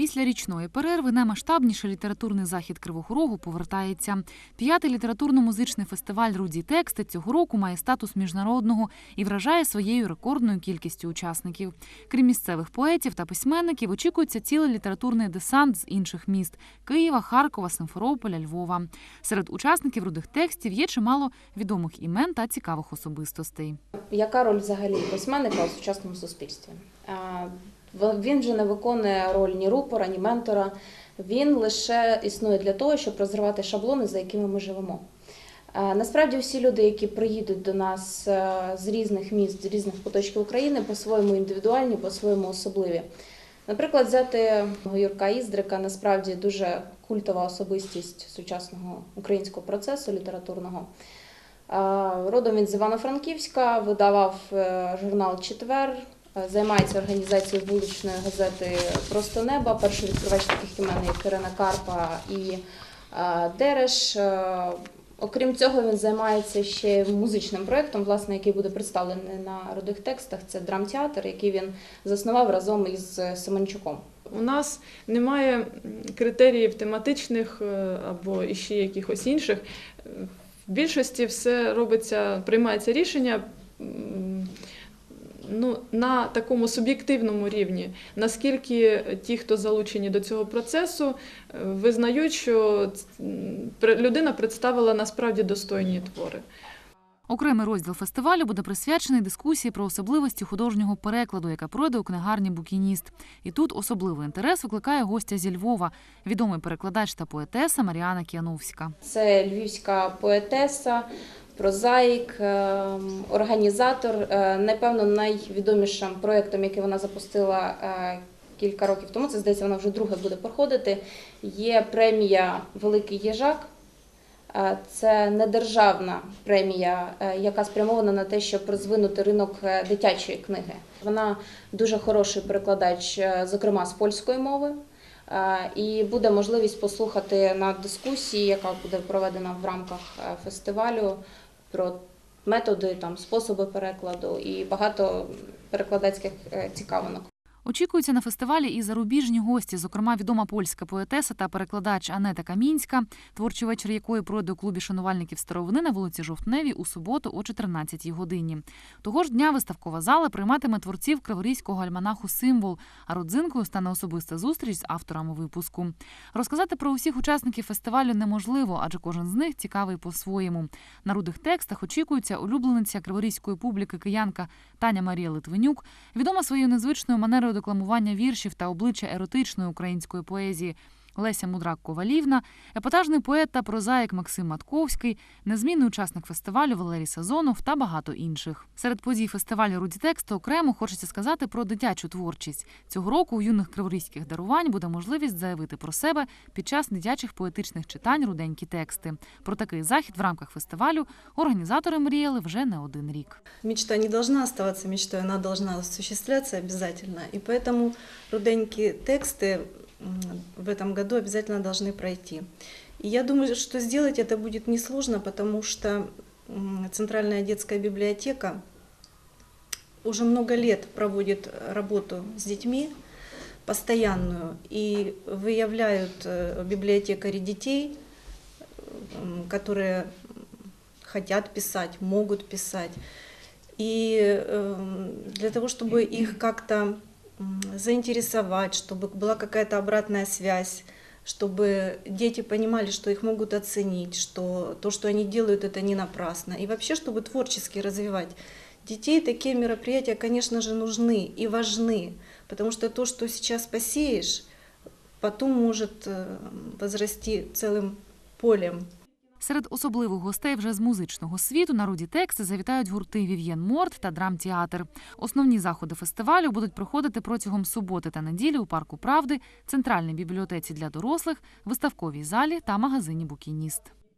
Після річної перерви наймасштабніший літературний захід Кривого Рогу повертається. П'ятий літературно-музичний фестиваль Руді тексти цього року має статус міжнародного і вражає своєю рекордною кількістю учасників. Крім місцевих поетів та письменників, очікується цілий літературний десант з інших міст Києва, Харкова, Симферополя, Львова. Серед учасників рудих текстів є чимало відомих імен та цікавих особистостей. Яка роль взагалі письменника у сучасному суспільстві? Він вже не виконує роль ні рупора, ні ментора. Він лише існує для того, щоб розривати шаблони, за якими ми живемо. Е, Насправді всі люди, які приїдуть до нас е, з різних міст, з різних куточків України, по-своєму індивідуальні, по-своєму особливі. Наприклад, взяти Юрка Іздрика насправді дуже культова особистість сучасного українського процесу літературного. Е, Родом він з Івано-Франківська, видавав журнал Четвер, займається організацією вуличної газети Просто неба. Перший відкривач таких імен, як Ірина Карпа і е, Дереш. Е, Окрім цього, він займається ще музичним проєктом, власне, який буде представлений на рудих текстах. Це драмтеатр, який він заснував разом із Семенчуком. У нас немає критеріїв тематичних е, або іще якихось інших. Е, В більшості все робиться, приймається рішення ну, на такому суб'єктивному рівні, наскільки ті, хто залучені до цього процесу, е, визнають, що пр- людина представила насправді достойні твори. Окремий розділ фестивалю буде присвячений дискусії про особливості художнього перекладу, яка пройде у книгарні Букініст. І тут особливий інтерес викликає гостя зі Львова, відомий перекладач та поетеса Маріана Кіановська. Це львівська поетеса, прозаїк, ем, організатор. Е, Напевно, найвідомішим проєктом, який вона запустила е, кілька років тому, це здається, вона вже друге буде проходити. Є премія Великий Їжак. Е, Це недержавна премія, яка спрямована на те, щоб розвинути ринок дитячої книги. Вона дуже хороший перекладач, зокрема з польської мови. І буде можливість послухати на дискусії, яка буде проведена в рамках фестивалю про методи, там способи перекладу і багато перекладацьких е, цікавинок. Очікуються на фестивалі і зарубіжні гості, зокрема відома польська поетеса та перекладач Анета Камінська, творчий вечір якої пройде у клубі шанувальників старовини на вулиці Жовтневій у суботу о 14 годині. Того ж дня виставкова зала прийматиме творців криворізького альманаху Символ, а родзинкою стане особиста зустріч з авторами випуску. Розказати про усіх учасників фестивалю неможливо, адже кожен з них цікавий по-своєму. На рудих текстах очікується улюблениця криворізької публіки киянка Таня Марія Литвинюк, відома своєю незвичною манерою декламування віршів та обличчя еротичної української поезії. Леся Мудрак Ковалівна, епатажний поет та прозаїк Максим Матковський, незмінний учасник фестивалю Валерій Сазонов та багато інших. Серед подій фестивалю Руді тексту окремо хочеться сказати про дитячу творчість. Цього року у юних криворізьких дарувань буде можливість заявити про себе під час дитячих поетичних читань руденькі тексти. Про такий захід в рамках фестивалю організатори мріяли вже не один рік. Мечта не должна оставаться мечтой, она должна осуществляться обязательно. И поэтому руденькие тексты м, в этом году обязательно должны пройти. И я думаю, что сделать это будет несложно, потому что Центральная детская библиотека уже много лет проводит работу с детьми постоянную и выявляют э, библиотекари детей, которые хотят писать, могут писать. И эм, для того, чтобы их как-то заинтересовать, чтобы была какая-то обратная связь, чтобы дети понимали, что их могут оценить, что то, что они делают, это не напрасно. И вообще, чтобы творчески развивать детей, такие мероприятия, конечно же, нужны и важны, потому что то, что сейчас посеешь, потом может э, возрасти целым полем. Серед особливих гостей вже з музичного світу на руді тексти завітають гурти Вів'єн Морт та Драмтеатр. Основні заходи фестивалю будуть проходити протягом суботи та неділі у парку Правди, центральній бібліотеці для дорослих, виставковій залі та магазині Букініст.